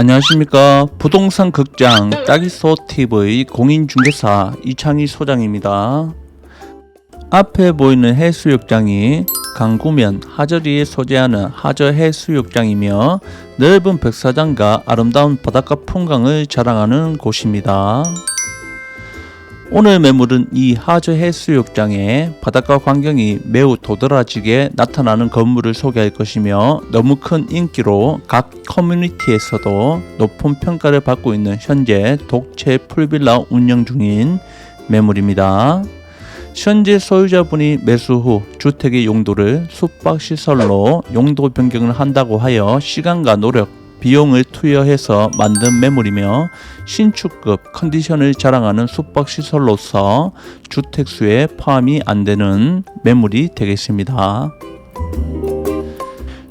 안녕하십니까 부동산 극장 짜기소 TV 공인중개사 이창희 소장입니다. 앞에 보이는 해수욕장이 강구면 하저리에 소재하는 하저 해수욕장이며 넓은 백사장과 아름다운 바닷가 풍광을 자랑하는 곳입니다. 오늘 매물은 이 하저 해수욕장의 바닷가 환경이 매우 도드라지게 나타나는 건물을 소개할 것이며 너무 큰 인기로 각 커뮤니티에서도 높은 평가를 받고 있는 현재 독채 풀빌라 운영 중인 매물입니다. 현재 소유자분이 매수 후 주택의 용도를 숙박시설로 용도 변경을 한다고 하여 시간과 노력, 비용을 투여해서 만든 매물이며 신축급 컨디션을 자랑하는 숙박시설로서 주택수에 포함이 안 되는 매물이 되겠습니다.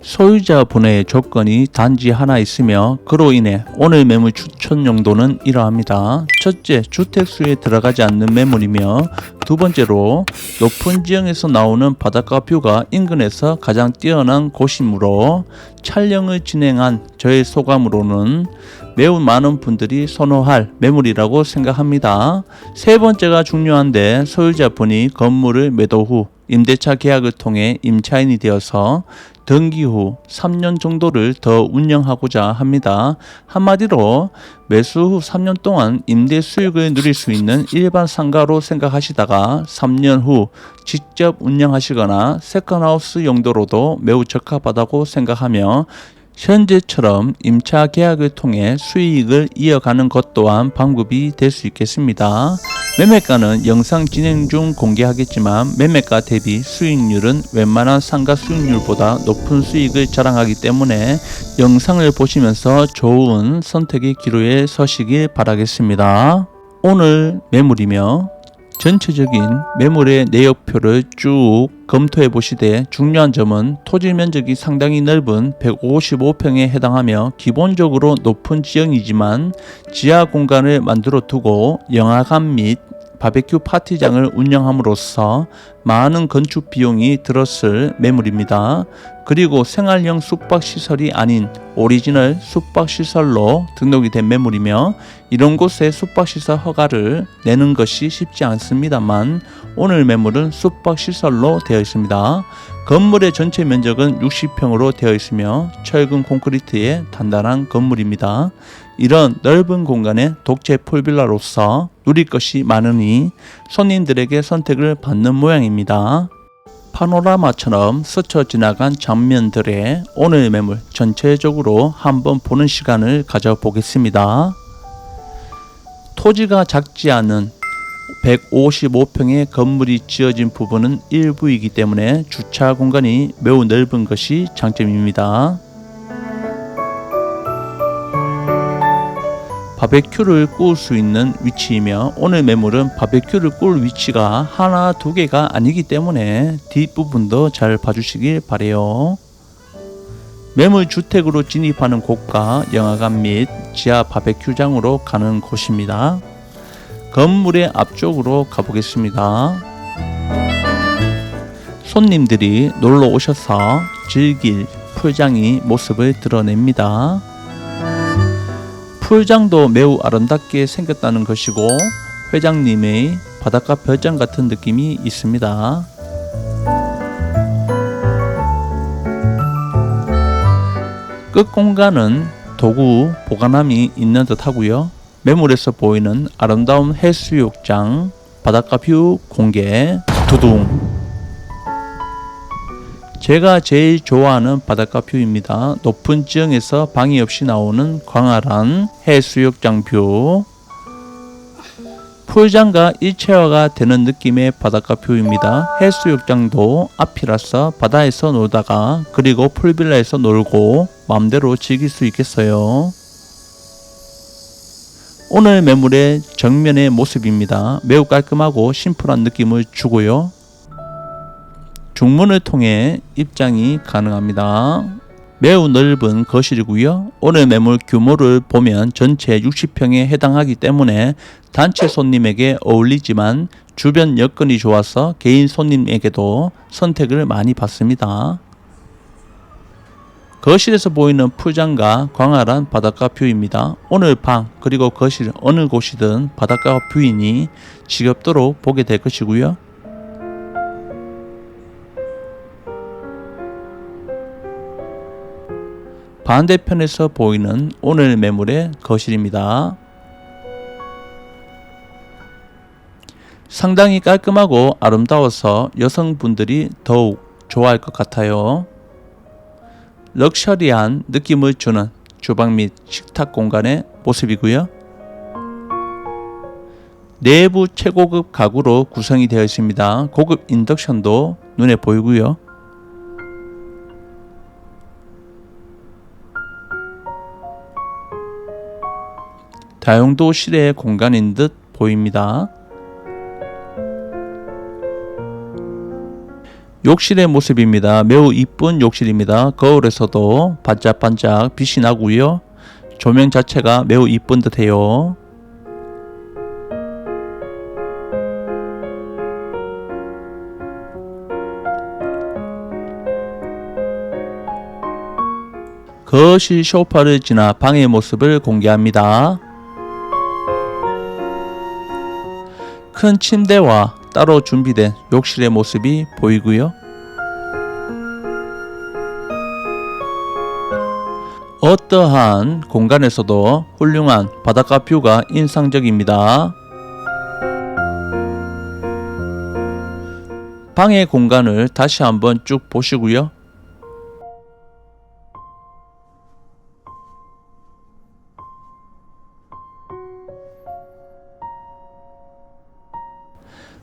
소유자분의 조건이 단지 하나 있으며 그로 인해 오늘 매물 추천 용도는 이러합니다. 첫째, 주택수에 들어가지 않는 매물이며 두 번째로 높은 지형에서 나오는 바닷가 뷰가 인근에서 가장 뛰어난 곳이므로 촬영을 진행한 저의 소감으로는 매우 많은 분들이 선호할 매물이라고 생각합니다. 세 번째가 중요한데 소유자분이 건물을 매도 후 임대차 계약을 통해 임차인이 되어서 등기 후 3년 정도를 더 운영하고자 합니다. 한마디로 매수 후 3년 동안 임대 수익을 누릴 수 있는 일반 상가로 생각하시다가 3년 후 직접 운영하시거나 세컨하우스 용도로도 매우 적합하다고 생각하며 현재처럼 임차 계약을 통해 수익을 이어가는 것 또한 방법이 될 수 있겠습니다. 매매가는 영상 진행 중 공개하겠지만 매매가 대비 수익률은 웬만한 상가 수익률보다 높은 수익을 자랑하기 때문에 영상을 보시면서 좋은 선택의 기로에 서시길 바라겠습니다. 오늘 매물이며 전체적인 매물의 내역표를 쭉 검토해 보시되 중요한 점은 토지 면적이 상당히 넓은 155평에 해당하며 기본적으로 높은 지형이지만 지하 공간을 만들어 두고 영화관 및 바베큐 파티장을 운영함으로써 많은 건축 비용이 들었을 매물입니다. 그리고 생활형 숙박시설이 아닌 오리지널 숙박시설로 등록이 된 매물이며 이런 곳에 숙박시설 허가를 내는 것이 쉽지 않습니다만 오늘 매물은 숙박시설로 되어 있습니다. 건물의 전체 면적은 60평으로 되어 있으며 철근 콘크리트의 단단한 건물입니다. 이런 넓은 공간에 독채 풀빌라로서 누릴 것이 많으니 손님들에게 선택을 받는 모양입니다. 파노라마처럼 스쳐 지나간 장면들의 오늘 매물 전체적으로 한번 보는 시간을 가져보겠습니다. 토지가 작지 않은 155평의 건물이 지어진 부분은 일부이기 때문에 주차 공간이 매우 넓은 것이 장점입니다. 바베큐를 구울 수 있는 위치이며 오늘 매물은 바베큐를 구울 위치가 하나 두 개가 아니기 때문에 뒷부분도 잘 봐주시길 바래요. 매물 주택으로 진입하는 곳과 영화관 및 지하 바베큐장으로 가는 곳입니다. 건물의 앞쪽으로 가보겠습니다. 손님들이 놀러 오셔서 즐길 풀장이 모습을 드러냅니다. 풀장도 매우 아름답게 생겼다는 것이고 회장님의 바닷가 별장 같은 느낌이 있습니다. 끝 공간은 도구 보관함이 있는 듯 하고요. 매물에서 보이는 아름다운 해수욕장, 바닷가 뷰 공개, 두둥. 제가 제일 좋아하는 바닷가 뷰입니다. 높은 지형에서 방해 없이 나오는 광활한 해수욕장 뷰. 풀장과 일체화가 되는 느낌의 바닷가 뷰입니다. 해수욕장도 앞이라서 바다에서 놀다가 그리고 풀빌라에서 놀고 마음대로 즐길 수 있겠어요. 오늘 매물의 정면의 모습입니다. 매우 깔끔하고 심플한 느낌을 주고요. 중문을 통해 입장이 가능합니다. 매우 넓은 거실이고요. 오늘 매물 규모를 보면 전체 60평에 해당하기 때문에 단체 손님에게 어울리지만 주변 여건이 좋아서 개인 손님에게도 선택을 많이 받습니다. 거실에서 보이는 풀장과 광활한 바닷가 뷰입니다. 오늘 방 그리고 거실 어느 곳이든 바닷가 뷰이니 지겹도록 보게 될 것이고요. 반대편에서 보이는 오늘 매물의 거실입니다. 상당히 깔끔하고 아름다워서 여성분들이 더욱 좋아할 것 같아요. 럭셔리한 느낌을 주는 주방 및 식탁 공간의 모습이고요. 내부 최고급 가구로 구성이 되어 있습니다. 고급 인덕션도 눈에 보이고요. 다용도 실외 공간인 듯 보입니다. 욕실의 모습입니다. 매우 이쁜 욕실입니다. 거울에서도 반짝반짝 빛이 나고요. 조명 자체가 매우 이쁜 듯해요. 거실 소파를 지나 방의 모습을 공개합니다. 큰 침대와 따로 준비된 욕실의 모습이 보이고요. 어떠한 공간에서도 훌륭한 바닷가 뷰가 인상적입니다. 방의 공간을 다시 한번 쭉 보시고요.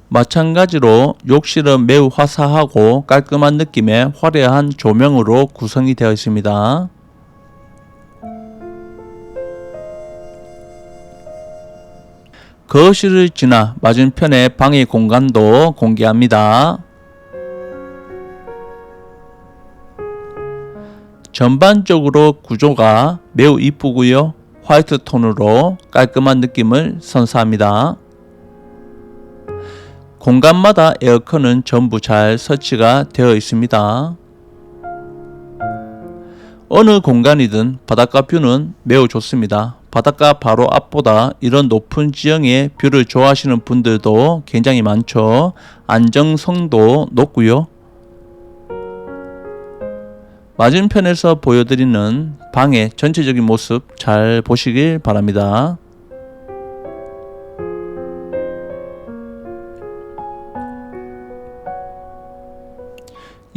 마찬가지로 욕실은 매우 화사하고 깔끔한 느낌의 화려한 조명으로 구성이 되어 있습니다. 거실을 지나 맞은편의 방의 공간도 공개합니다. 전반적으로 구조가 매우 이쁘고요. 화이트 톤으로 깔끔한 느낌을 선사합니다. 공간마다 에어컨은 전부 잘 설치가 되어 있습니다. 어느 공간이든 바닷가 뷰는 매우 좋습니다. 바닷가 바로 앞보다 이런 높은 지형의 뷰를 좋아하시는 분들도 굉장히 많죠. 안정성도 높고요. 맞은편에서 보여드리는 방의 전체적인 모습 잘 보시길 바랍니다.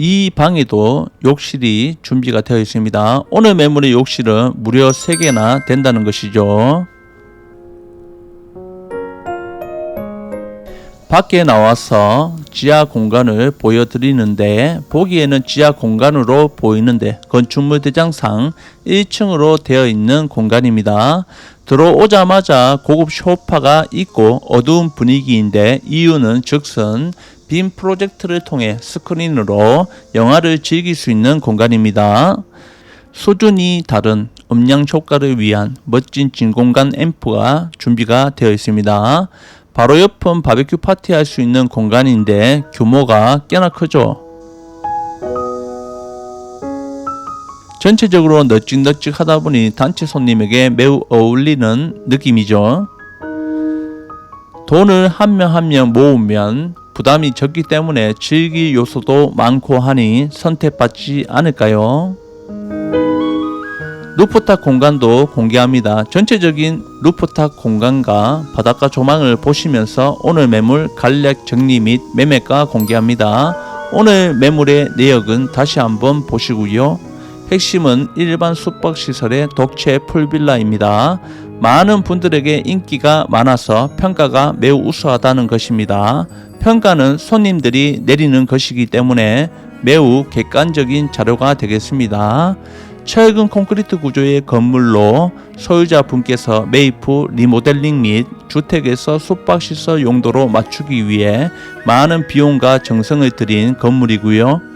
이 방에도 욕실이 준비가 되어 있습니다. 오늘 매물의 욕실은 무려 3개나 된다는 것이죠. 밖에 나와서 지하 공간을 보여드리는데 보기에는 지하 공간으로 보이는데 건축물 대장상 1층으로 되어 있는 공간입니다. 들어오자마자 고급 소파가 있고 어두운 분위기인데 이유는 즉슨 빔 프로젝트를 통해 스크린으로 영화를 즐길 수 있는 공간입니다. 수준이 다른 음량 효과를 위한 멋진 진공관 앰프가 준비가 되어 있습니다. 바로 옆은 바베큐 파티 할 수 있는 공간인데 규모가 꽤나 크죠. 전체적으로 널찍널찍 하다 보니 단체 손님에게 매우 어울리는 느낌이죠. 돈을 한 명 한 명 모으면 부담이 적기 때문에 즐길 요소도 많고 하니 선택받지 않을까요? 루프탑 공간도 공개합니다. 전체적인 루프탑 공간과 바닷가 조망을 보시면서 오늘 매물 간략 정리 및 매매가 공개합니다. 오늘 매물의 내역은 다시 한번 보시고요. 핵심은 일반 숙박시설의 독채 풀빌라입니다. 많은 분들에게 인기가 많아서 평가가 매우 우수하다는 것입니다. 평가는 손님들이 내리는 것이기 때문에 매우 객관적인 자료가 되겠습니다. 최근 콘크리트 구조의 건물로 소유자 분께서 매입 후 리모델링 및 주택에서 숙박시설 용도로 맞추기 위해 많은 비용과 정성을 들인 건물이고요.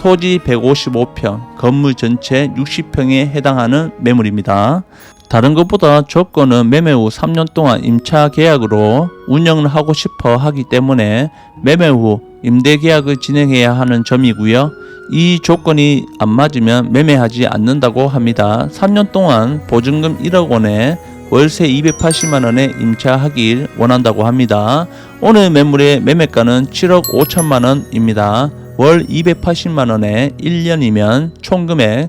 토지 155평, 건물 전체 60평에 해당하는 매물입니다. 다른 것보다 조건은 매매 후 3년 동안 임차 계약으로 운영을 하고 싶어 하기 때문에 매매 후 임대 계약을 진행해야 하는 점이고요. 이 조건이 안 맞으면 매매하지 않는다고 합니다. 3년 동안 보증금 1억 원에 월세 280만 원에 임차하길 원한다고 합니다. 오늘 매물의 매매가는 7억 5천만 원입니다. 월 280만 원에 1년이면 총 금액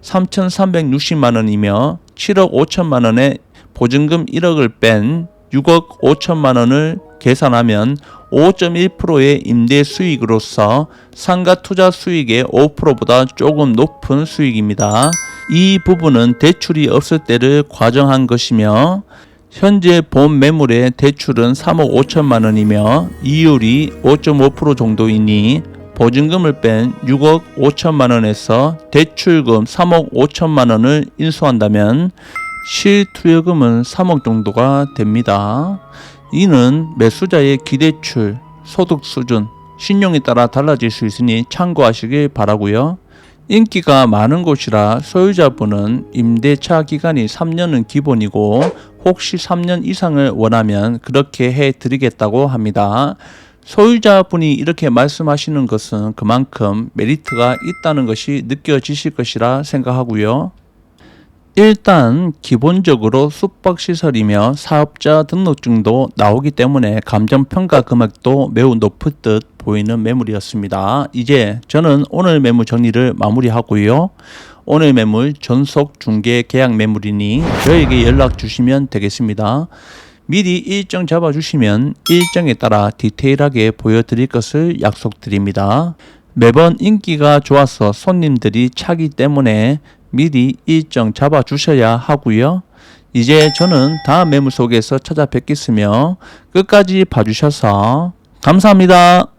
3,360만 원이며 7억 5천만 원에 보증금 1억을 뺀 6억 5천만 원을 계산하면 5.1%의 임대 수익으로서 상가 투자 수익의 5%보다 조금 높은 수익입니다. 이 부분은 대출이 없을 때를 과정한 것이며 현재 본 매물의 대출은 3억 5천만 원이며 이율이 5.5% 정도이니 보증금을 뺀 6억 5천만 원에서 대출금 3억 5천만 원을 인수한다면 실투여금은 3억 정도가 됩니다. 이는 매수자의 기대출, 소득 수준, 신용에 따라 달라질 수 있으니 참고하시길 바라고요. 인기가 많은 곳이라 소유자분은 임대차 기간이 3년은 기본이고 혹시 3년 이상을 원하면 그렇게 해 드리겠다고 합니다. 소유자분이 이렇게 말씀하시는 것은 그만큼 메리트가 있다는 것이 느껴지실 것이라 생각하고요. 일단 기본적으로 숙박시설이며 사업자 등록증도 나오기 때문에 감정평가 금액도 매우 높을 듯 보이는 매물이었습니다. 이제 저는 오늘 매물 정리를 마무리하고요. 오늘 매물 전속 중개 계약 매물이니 저에게 연락 주시면 되겠습니다. 미리 일정 잡아주시면 일정에 따라 디테일하게 보여드릴 것을 약속드립니다. 매번 인기가 좋아서 손님들이 차기 때문에 미리 일정 잡아 주셔야 하고요. 이제 저는 다음 매물 속에서 찾아뵙겠으며 끝까지 봐주셔서 감사합니다.